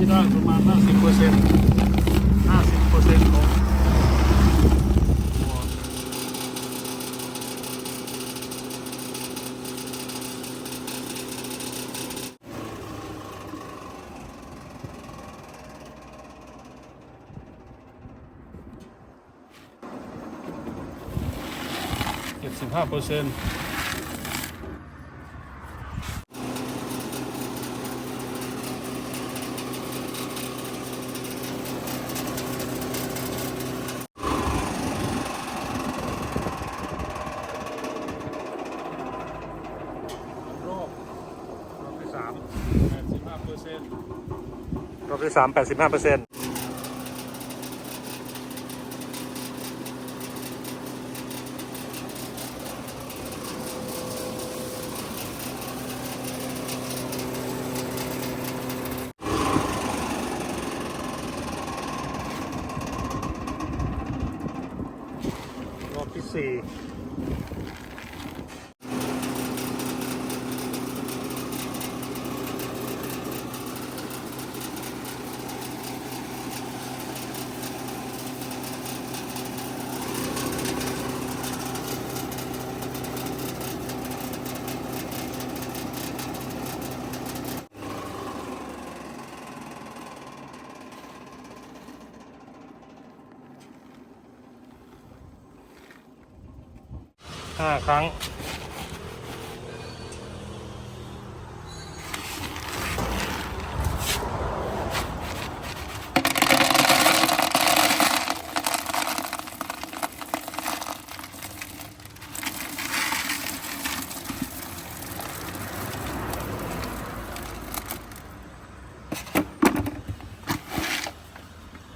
ที่ได้ประมาณ 50เปอร์เซ็นต์50เปอร์เซ็นต์ของตัว75เปอร์เซ็นต์ รอบรอบที่สามแปดสิบห้าเปอ รอบที่สามแปดสิบห้าเปอร์เซ็นต์รอบที่สี่ ห้าครั้ง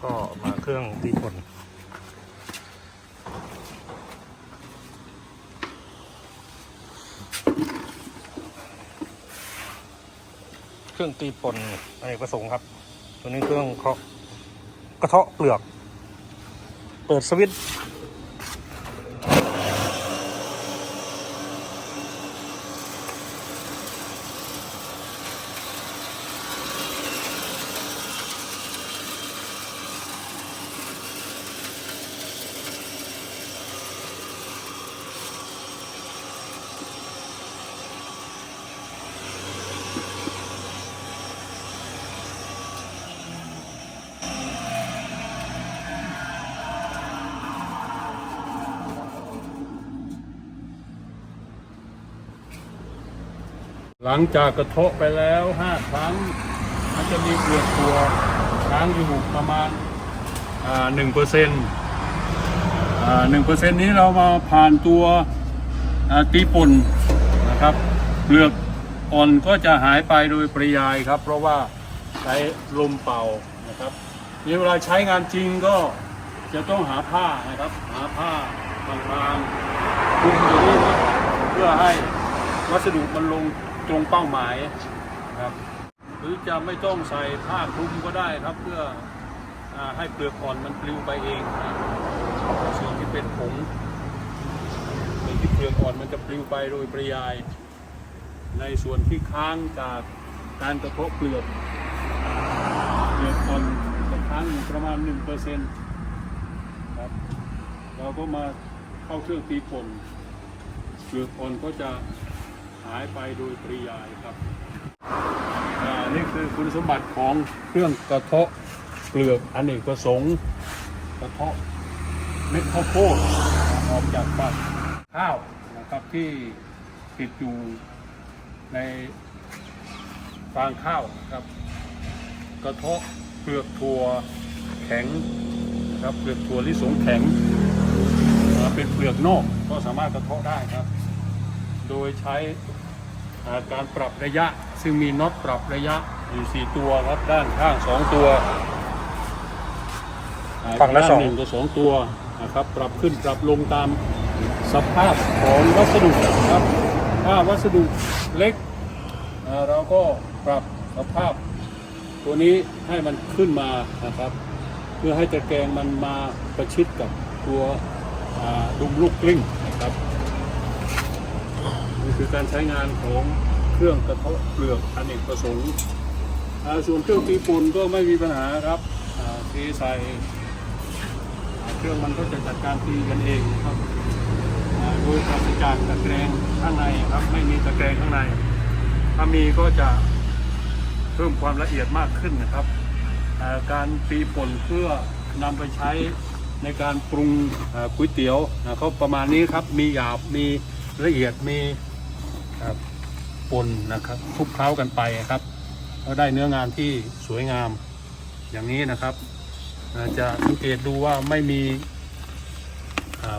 ก็มาเครื่องตีผล รื่องตีป่นอะไรประสงค์ครับ ตัวนี้เครื่องเคาะกระเทาะเปลือก เปิดสวิตช์ หลังจากกระทาะไปแล้วห้าครั้ง มันจะมีเปลือกตัวค้างอยู่ประมาณหนึ่งเปอร์เซ็นต์หนึ่งเปอร์เซ็นต์นี้เรามาผ่านตัวอ่าตีป่นนะครับเปลือกอ่อนก็จะหายไปโดยปริยายครับ เพราะว่าใช้ลมเป่านะครับนี่เวลาใช้งานจริงก็จะต้องหาผ้านะครับ หาผ้าบางๆคลุมตัวนี้เพื่อให้วัสดุมันลง ตรงเป้าหมายครับหรือจะไม่ต้องใส่ผ้าคลุมก็ได้ครับเพื่ออให้เปลือกอ่อนมันปลิวไปเองนะส่วนที่เป็นผงส่วนที่เปลือกอ่อนมันจะปลิวไปโดยปริยาย ในส่วนที่ค้างจากการกระทบเปลือกเปลือกอ่อนจะค้างอยู่ประมาณ1%เปอร์เซ็นต์ครับเราก็มาเข้าเครื่องตีป่นเปลือกอ่อนก็จะ หายไปโดยปริยายครับอ่านี่คือคุณสมบัติของเครื่องกระเทาะเปลือกอเนกประสงค์กระเทาะเม็ดข้าวโพดออกจากฝักข้าวนะครับที่ติดอยู่ในฟางข้าวนะครับกระเทาะเปลือกถั่วแข็งนะครับเปลือกถั่วลิสงแข็งเป็นเปลือกนอกก็สามารถกระเทาะได้ครับ โดยใช้อ่าการปรับระยะ ซึ่งมีน็อตปรับระยะอยู่ 4 ตัวครับด้านข้าง 2 ตัวอ่าฝั่งละด้านสองหนึ่งกับสองตัวนะครับปรับขึ้นปรับลงตามสภาพของวัสดุนะครับถ้าวัสดุเล็กอ่าเราก็ปรับสภาพ ตัวนี้ให้มันขึ้นมานะครับ เพื่อให้ตะแกรงมันมาประชิดกับตัวอ่าดุมลูกกลิ้ง นี่คือการใช้งานของเครื่องกระเทาะเปลือกอเนกประสงค์อาส่วนเครื่องตีปุ่นก็ไม่มีปัญหาครับอาเทใส่เครื่องมันก็จะจัดการตีกันเองนะครับโดยปราศจากตะแกรงข้างในครับไม่มีตะแกรงข้างใน ถ้ามีก็จะเพิ่มความละเอียดมากขึ้นนะครับ การตีป่นเพื่อนำไปใช้ในการปรุงก๋วยเตี๋ยวนะเขาประมาณนี้ครับ มีหยาบ มีละเอียด มี ครับปนนะครับคลุกเคล้ากันไปครับก็ได้เนื้องานที่สวยงามอย่างนี้นะครับจะสังเกตดูว่าไม่มี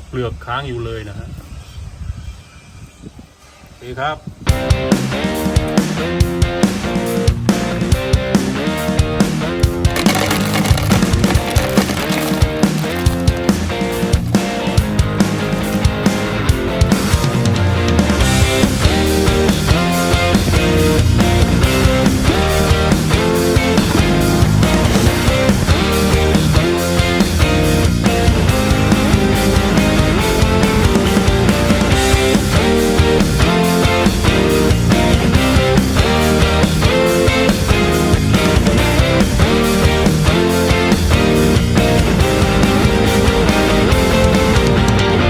เปลือกค้างอยู่เลยนะฮะดีครับ